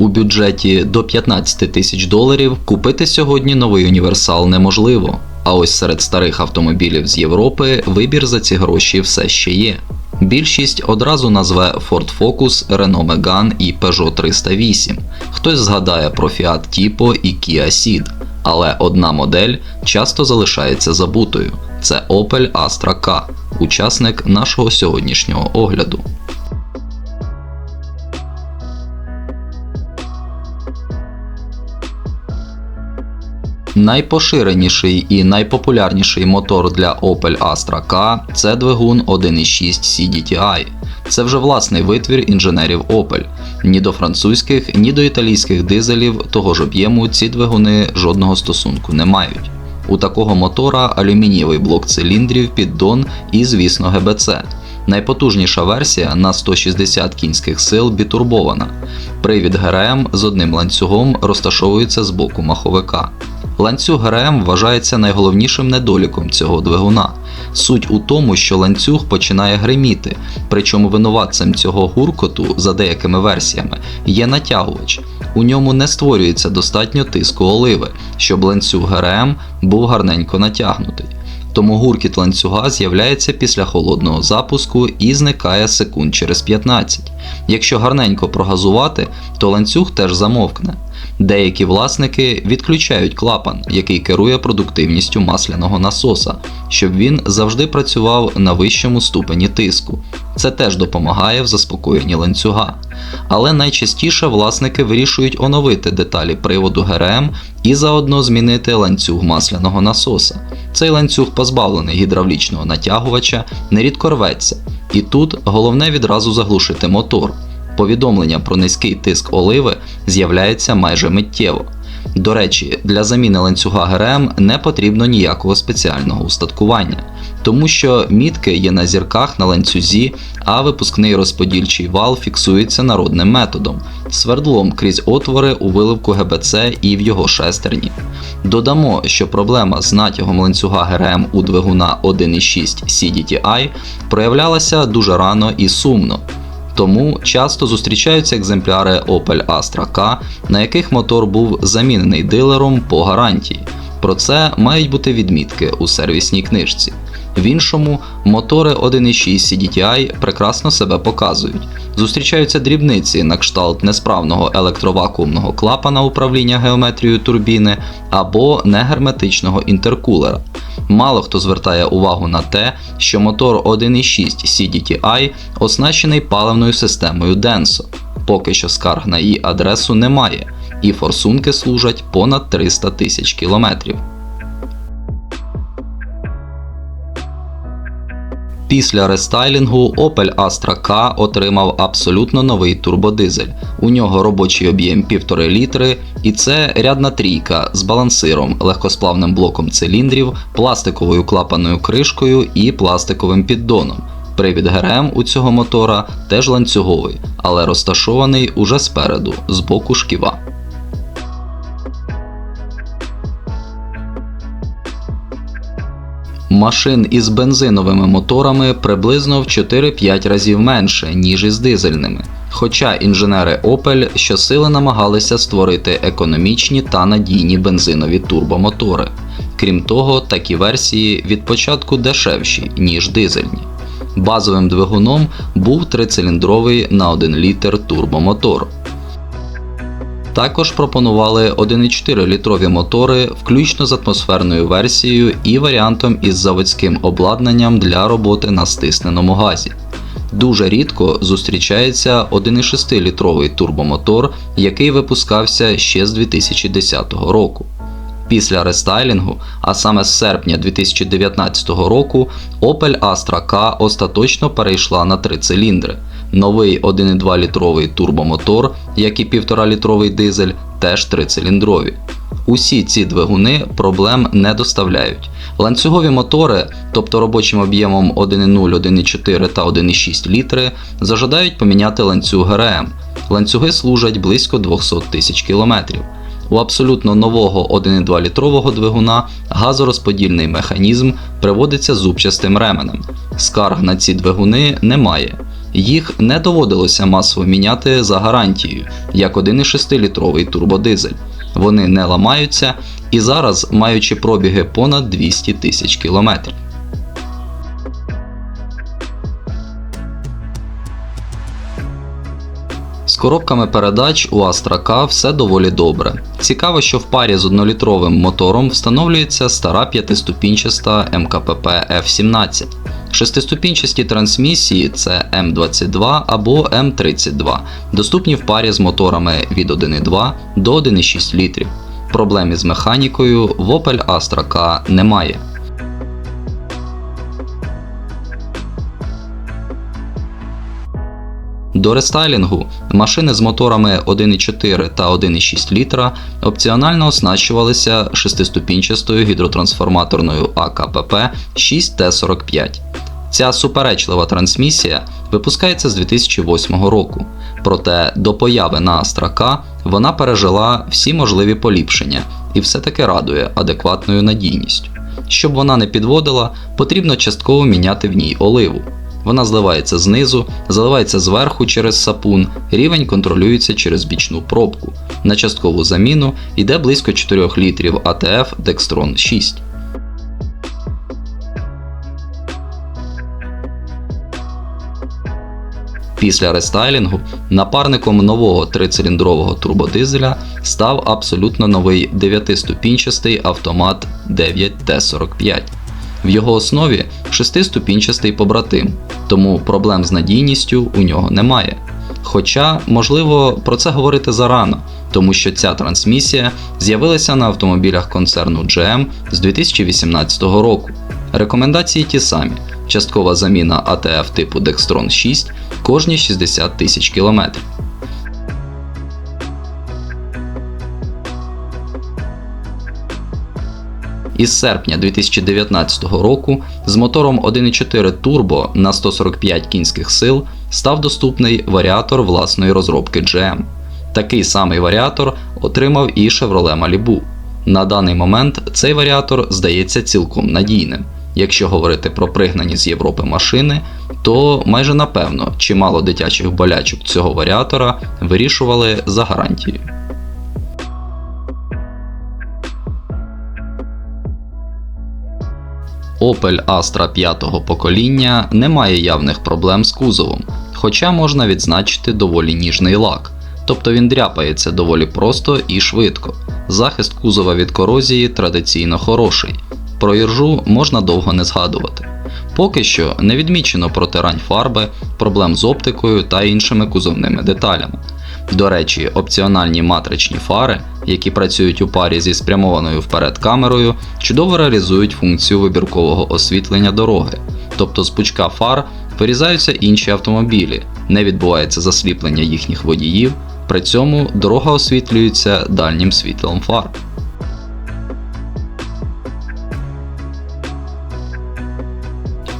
У бюджеті до 15 тисяч доларів купити сьогодні новий універсал неможливо. А ось серед старих автомобілів з Європи вибір за ці гроші все ще є. Більшість одразу назве Ford Focus, Renault Megane і Peugeot 308. Хтось згадає про Fiat Tipo і Kia Ceed. Але одна модель часто залишається забутою це Opel Astra K, учасник нашого сьогоднішнього огляду. Найпоширеніший і найпопулярніший мотор для Opel Astra K – це двигун 1.6 CDTI. Це вже власний витвір інженерів Opel. Ні до французьких, ні до італійських дизелів того ж об'єму ці двигуни жодного стосунку не мають. У такого мотора алюмінієвий блок циліндрів, піддон і, звісно, ГБЦ. Найпотужніша версія на 160 кінських сил бітурбована. Привід ГРМ з одним ланцюгом розташовується з боку маховика. Ланцюг ГРМ вважається найголовнішим недоліком цього двигуна. Суть у тому, що ланцюг починає гриміти, причому винуватцем цього гуркоту, за деякими версіями, є натягувач. У ньому не створюється достатньо тиску оливи, щоб ланцюг ГРМ був гарненько натягнутий. Тому гуркіт ланцюга з'являється після холодного запуску і зникає секунд через 15. Якщо гарненько прогазувати, то ланцюг теж замовкне. Деякі власники відключають клапан, який керує продуктивністю масляного насоса, щоб він завжди працював на вищому ступені тиску. Це теж допомагає в заспокоєнні ланцюга. Але найчастіше власники вирішують оновити деталі приводу ГРМ і заодно змінити ланцюг масляного насоса. Цей ланцюг позбавлений гідравлічного натягувача, нерідко рветься. І тут головне відразу заглушити мотор. Повідомлення про низький тиск оливи з'являється майже миттєво. До речі, для заміни ланцюга ГРМ не потрібно ніякого спеціального устаткування, тому що мітки є на зірках на ланцюзі, а випускний розподільчий вал фіксується народним методом свердлом крізь отвори у виливку ГБЦ і в його шестерні. Додамо, що проблема з натягом ланцюга ГРМ у двигуна 1.6 CDTI проявлялася дуже рано і сумно. Тому часто зустрічаються екземпляри Opel Astra K, на яких мотор був замінений дилером по гарантії. Про це мають бути відмітки у сервісній книжці. В іншому мотори 1.6 CDTI прекрасно себе показують. Зустрічаються дрібниці на кшталт несправного електровакуумного клапана управління геометрією турбіни або негерметичного інтеркулера. Мало хто звертає увагу на те, що мотор 1.6 CDTI оснащений паливною системою Denso. Поки що скарг на її адресу немає, і форсунки служать понад 300 тисяч кілометрів. Після рестайлінгу Opel Astra K отримав абсолютно новий турбодизель. У нього робочий об'єм 1,5 літри, і це рядна трійка з балансиром, легкосплавним блоком циліндрів, пластиковою клапаною кришкою і пластиковим піддоном. Привід ГРМ у цього мотора теж ланцюговий, але розташований уже спереду, з боку шківа. Машин із бензиновими моторами приблизно в 4-5 разів менше, ніж із дизельними. Хоча інженери Opel щосили намагалися створити економічні та надійні бензинові турбомотори. Крім того, такі версії від початку дешевші, ніж дизельні. Базовим двигуном був трициліндровий на 1 літр турбомотор. Також пропонували 1,4 літрові мотори, включно з атмосферною версією і варіантом із заводським обладнанням для роботи на стисненому газі. Дуже рідко зустрічається 1,6 літровий турбомотор, який випускався ще з 2010 року. Після рестайлінгу, а саме з серпня 2019 року, Opel Astra K остаточно перейшла на три циліндри. Новий 1,2 літровий турбомотор, як і 1,5 літровий дизель, теж трициліндрові. Усі ці двигуни проблем не доставляють. Ланцюгові мотори, тобто робочим об'ємом 1,0, 1,4 та 1,6 літри, зажадають поміняти ланцюг ГРМ. Ланцюги служать близько 200 тисяч кілометрів. У абсолютно нового 1,2 літрового двигуна газорозподільний механізм приводиться зубчастим ременем. Скарг на ці двигуни немає. Їх не доводилося масово міняти за гарантією, як 1,6-літровий турбодизель. Вони не ламаються і зараз, маючи пробіги понад 200 тисяч кілометрів. З коробками передач у Astra K все доволі добре. Цікаво, що в парі з однолітровим мотором встановлюється стара п'ятиступінчаста МКПП F17. Шестиступінчасті трансмісії це М22 або М32, доступні в парі з моторами від 1,2 до 1,6 літрів. Проблем із механікою в Opel Astra K немає. До рестайлінгу машини з моторами 1,4 та 1,6 літра опціонально оснащувалися шестиступінчастою гідротрансформаторною АКПП 6Т45. Ця суперечлива трансмісія випускається з 2008 року, проте до появи на Astra K вона пережила всі можливі поліпшення і все-таки радує адекватною надійністю. Щоб вона не підводила, потрібно частково міняти в ній оливу. Вона зливається знизу, заливається зверху через сапун, рівень контролюється через бічну пробку. На часткову заміну йде близько 4 літрів АТФ Dextron 6. Після рестайлінгу напарником нового трициліндрового турбодизеля став абсолютно новий 9-ступінчастий автомат 9T45. В його основі шестиступінчастий побратим, тому проблем з надійністю у нього немає. Хоча, можливо, про це говорити зарано, тому що ця трансмісія з'явилася на автомобілях концерну GM з 2018 року. Рекомендації ті самі: часткова заміна АТФ типу Dextron 6 кожні 60 тисяч кілометрів. Із серпня 2019 року з мотором 1.4 турбо на 145 кінських сил став доступний варіатор власної розробки GM. Такий самий варіатор отримав і Chevrolet Malibu. На даний момент цей варіатор здається цілком надійним. Якщо говорити про пригнані з Європи машини, то майже напевно чимало дитячих болячок цього варіатора вирішували за гарантією. Opel Astra 5 покоління не має явних проблем з кузовом, хоча можна відзначити доволі ніжний лак, тобто він дряпається доволі просто і швидко. Захист кузова від корозії традиційно хороший. Про іржу можна довго не згадувати. Поки що не відмічено протирань фарби, проблем з оптикою та іншими кузовними деталями. До речі, опціональні матричні фари, які працюють у парі зі спрямованою вперед камерою, чудово реалізують функцію вибіркового освітлення дороги, тобто з пучка фар вирізаються інші автомобілі, не відбувається засліплення їхніх водіїв, при цьому дорога освітлюється дальнім світлом фар.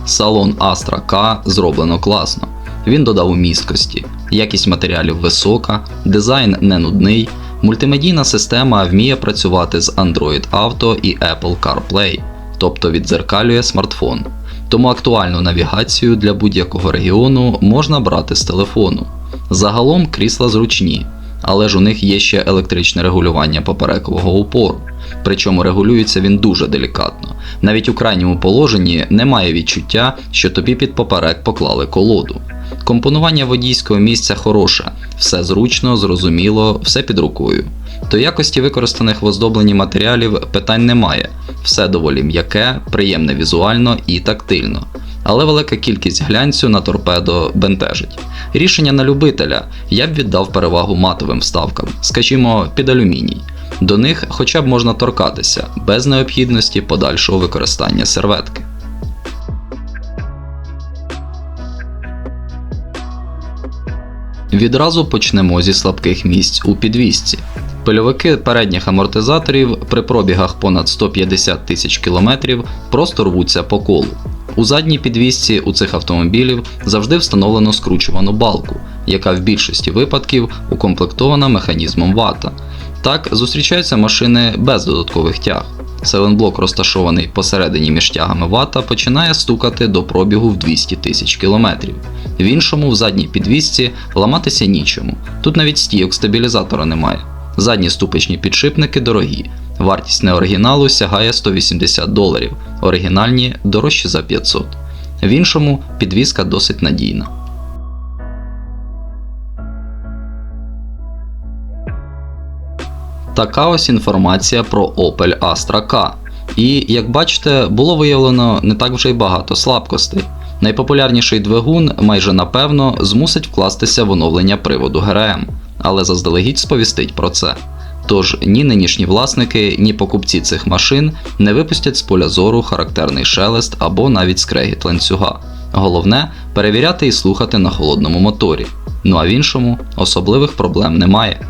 Салон Astra K зроблено класно. Він додав міськості, якість матеріалів висока, дизайн не нудний, мультимедійна система вміє працювати з Android Auto і Apple CarPlay, тобто віддзеркалює смартфон. Тому актуальну навігацію для будь-якого регіону можна брати з телефону. Загалом крісла зручні, але ж у них є ще електричне регулювання поперекового упору. Причому регулюється він дуже делікатно. Навіть у крайньому положенні немає відчуття, що тобі під поперек поклали колоду. Компонування водійського місця хороше, все зручно, зрозуміло, все під рукою. До якості використаних в оздобленні матеріалів питань немає, все доволі м'яке, приємне візуально і тактильно. Але велика кількість глянцю на торпедо бентежить. Рішення на любителя я б віддав перевагу матовим вставкам, скажімо, під алюміній. До них хоча б можна торкатися без необхідності подальшого використання серветки. Відразу почнемо зі слабких місць у підвісці. Пильовики передніх амортизаторів при пробігах понад 150 тисяч кілометрів просто рвуться по колу. У задній підвісці у цих автомобілів завжди встановлено скручувану балку, яка в більшості випадків укомплектована механізмом вата. Так зустрічаються машини без додаткових тяг. Селенблок, розташований посередині між тягами вата, починає стукати до пробігу в 200 тисяч кілометрів. В іншому в задній підвісці ламатися нічому. Тут навіть стійок стабілізатора немає. Задні ступичні підшипники дорогі. Вартість неоригіналу сягає 180 доларів, оригінальні дорожчі за 500. В іншому підвіска досить надійна. Така ось інформація про Opel Astra K. І як бачите, було виявлено не так вже й багато слабкостей. Найпопулярніший двигун майже напевно змусить вкластися в оновлення приводу ГРМ, але заздалегідь сповістить про це. Тож ні нинішні власники, ні покупці цих машин не випустять з поля зору характерний шелест або навіть скрегіт ланцюга. Головне перевіряти і слухати на холодному моторі. Ну а в іншому особливих проблем немає.